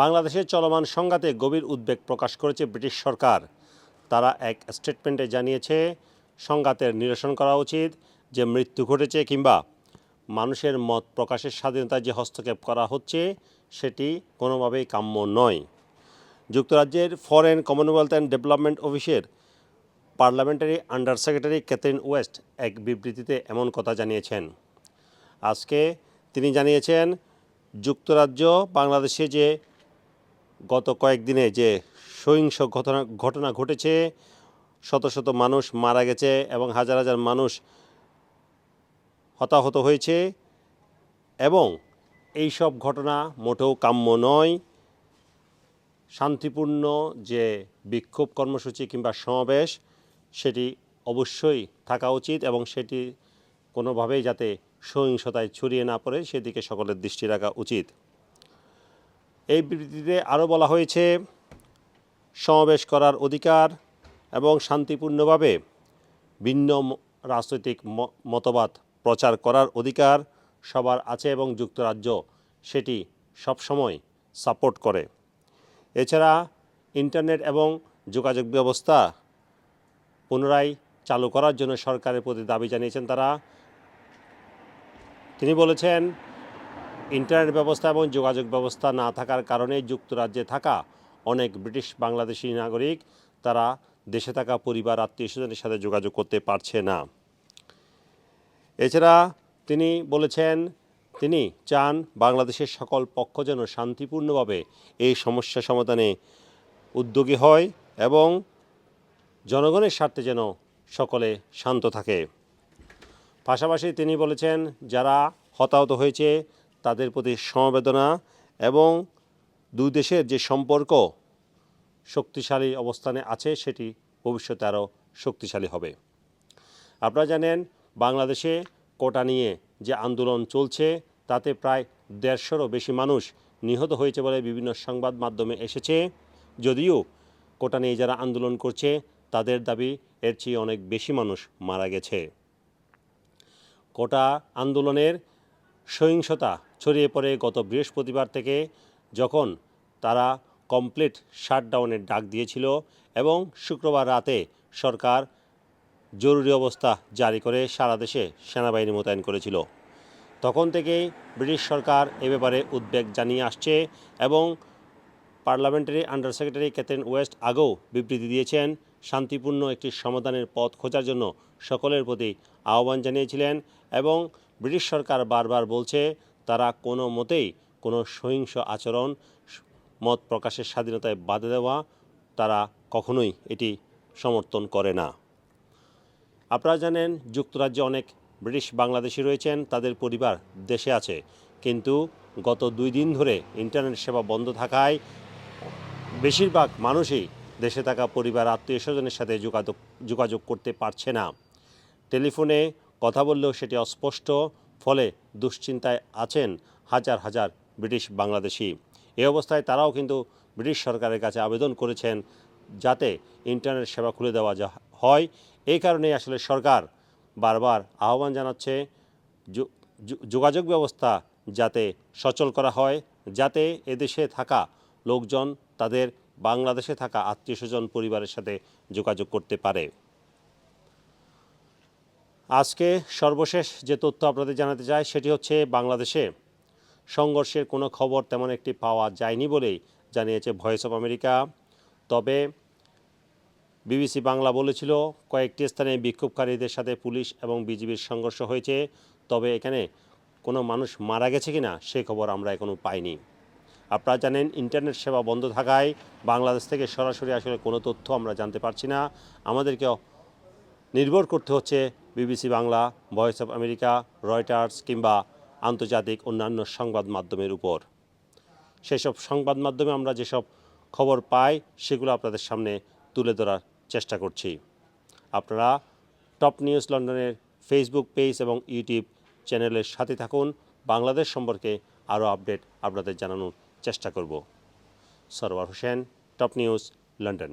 বাংলাদেশের চলমান সংঘাতে গভীর উদ্বেগ প্রকাশ করেছে ব্রিটিশ সরকার। তারা এক স্টেটমেন্টে জানিয়েছে, সংঘাতের নিরসন করা উচিত, যে মৃত্যু ঘটেছে কিংবা মানুষের মত প্রকাশের স্বাধীনতায় যে হস্তক্ষেপ করা হচ্ছে, সেটি কোনোভাবেই কাম্য নয়। যুক্তরাজ্যের ফরেন কমনওয়েলথ অ্যান্ড ডেভেলপমেন্ট অফিসের parliamentary under secretary Catherine West এক বিবৃতিতে এমন কথা জানিয়েছেন। আজকে তিনি জানিয়েছেন, যুক্তরাজ্য বাংলাদেশে যে গত কয়েকদিনে যে সহিংস ঘটনা ঘটনা ঘটেছে, শত শত মানুষ মারা গেছে এবং হাজার হাজার মানুষ হতাহত হয়েছে এবং এই সব ঘটনা মোটেও কাম্য নয়। শান্তিপূর্ণ যে বিক্ষোভ কর্মসূচি কিংবা সমাবেশ, সেটি অবশ্যই থাকা উচিত এবং সেটি কোনোভাবেই যাতে সহিংসতায় ছড়িয়ে না পড়ে, সেদিকে সকলের দৃষ্টি রাখা উচিত। এই বিবৃতিতে আরও বলা হয়েছে, সমাবেশ করার অধিকার এবং শান্তিপূর্ণভাবে ভিন্ন রাজনৈতিক মতবাদ প্রচার করার অধিকার সবার আছে এবং যুক্তরাজ্য সেটি সবসময় সাপোর্ট করে। এছাড়া ইন্টারনেট এবং যোগাযোগ ব্যবস্থা পুনরায় চালু করার জন্য সরকারের প্রতি দাবি জানিয়েছেন তারা। তিনি বলেছেন ইন্টারনেট ব্যবস্থা এবং যোগাযোগ ব্যবস্থা না থাকার কারণে যুক্তরাজ্যে থাকা অনেক ব্রিটিশ বাংলাদেশি নাগরিক, তারা দেশে থাকা পরিবার, আত্মীয় স্বজনের সাথে যোগাযোগ করতে পারছে না। এছাড়া তিনি বলেছেন, তিনি চান বাংলাদেশের সকল পক্ষ যেন শান্তিপূর্ণভাবে এই সমস্যা সমাধানে উদ্যোগী হয় এবং জনগণের স্বার্থে যেন সকলে শান্ত থাকে। পাশাপাশি তিনি বলেছেন, যারা হতাহত হয়েছে তাদের প্রতি সমবেদনা এবং দুই দেশের যে সম্পর্ক শক্তিশালী অবস্থানে আছে, সেটি ভবিষ্যতে আরও শক্তিশালী হবে। আপনারা জানেন, বাংলাদেশে কোটা নিয়ে যে আন্দোলন চলছে, তাতে প্রায় দেড়শোরও বেশি মানুষ নিহত হয়েছে বলে বিভিন্ন সংবাদ মাধ্যমে এসেছে। যদিও কোটা নিয়ে যারা আন্দোলন করছে, তাদের দাবি এর চেয়ে অনেক বেশি মানুষ মারা গেছে। কোটা আন্দোলনের সহিংসতা ছড়িয়ে পড়ে গত বৃহস্পতিবার থেকে যখন তারা কমপ্লিট শাটডাউনের ডাক দিয়েছিল এবং শুক্রবার রাতে সরকার জরুরি অবস্থা জারি করে সারা দেশে সেনাবাহিনী মোতায়েন করেছিল। তখন থেকেই ব্রিটিশ সরকার এ ব্যাপারে উদ্বেগ জানিয়ে আসছে এবং parliamentary under secretary Catherine West আগেও বিবৃতি দিয়েছেন, শান্তিপূর্ণ একটি সমাধানের পথ খোঁজার জন্য সকলের প্রতি আহ্বান জানিয়েছিলেন এবং ব্রিটিশ সরকার বারবার বলছে তারা কোনো মতেই কোনো সহিংস আচরণ, মত প্রকাশের স্বাধীনতায় বাধা দেওয়া তারা কখনোই এটি সমর্থন করে না। আপনারা জানেন, যুক্তরাজ্যে অনেক ব্রিটিশ বাংলাদেশি রয়েছেন, তাদের পরিবার দেশে আছে। কিন্তু গত দুই দিন ধরে ইন্টারনেট সেবা বন্ধ থাকায় বেশিরভাগ মানুষই দেশে থাকা পরিবার আত্মীয় স্বজনের সাথে যোগাযোগ যোগাযোগ করতে পারছে না। টেলিফোনে কথা বললেও সেটি অস্পষ্ট। ফলে দুশ্চিন্তায় আছেন হাজার হাজার ব্রিটিশ বাংলাদেশি। এই অবস্থায় তারাও কিন্তু ব্রিটিশ সরকারের কাছে আবেদন করেছেন যাতে ইন্টারনেট সেবা খুলে দেওয়া হয়। এই কারণেই আসলে সরকার বারবার আহ্বান জানাচ্ছে যোগাযোগ ব্যবস্থা যাতে সচল করা হয়, যাতে এদেশে থাকা লোকজন তাদের বাংলাদেশে থাকা আত্মীয় স্বজন পরিবারের সাথে যোগাযোগ করতে পারে। আজকে সর্বশেষ যে তথ্য আপনাদের জানাতে চাই, সেটি হচ্ছে বাংলাদেশে সংঘর্ষের কোনো খবর তেমন একটি পাওয়া যায়নি বলেই জানিয়েছে ভয়েস অফ আমেরিকা। তবে বিবিসি বাংলা বলেছিল, কয়েকটি স্থানে বিক্ষোভকারীদের সাথে পুলিশ এবং বিজিবির সংঘর্ষ হয়েছে। তবে এখানে কোনো মানুষ মারা গেছে কিনা, সে খবর আমরা এখনও পাইনি। আপনারা জানেন, ইন্টারনেট সেবা বন্ধ থাকায় বাংলাদেশ থেকে সরাসরি আসলে কোনো তথ্য আমরা জানতে পারছি না। আমাদেরকে নির্ভর করতে হচ্ছে BBC Bangla, Voice of America, Reuters কিংবা আন্তর্জাতিক অন্যান্য সংবাদ মাধ্যমের উপর। সেসব সংবাদ মাধ্যমে আমরা যেসব খবর পাই, সেগুলো আপনাদের সামনে তুলে ধরার চেষ্টা করছি। আপনারা টপ নিউজ লন্ডনের ফেসবুক পেজ এবং ইউটিউব চ্যানেলের সাথে থাকুন। বাংলাদেশ সম্পর্কে আরও আপডেট আপনাদের জানানোর চেষ্টা করব। Sarwar Hossain, top news, London.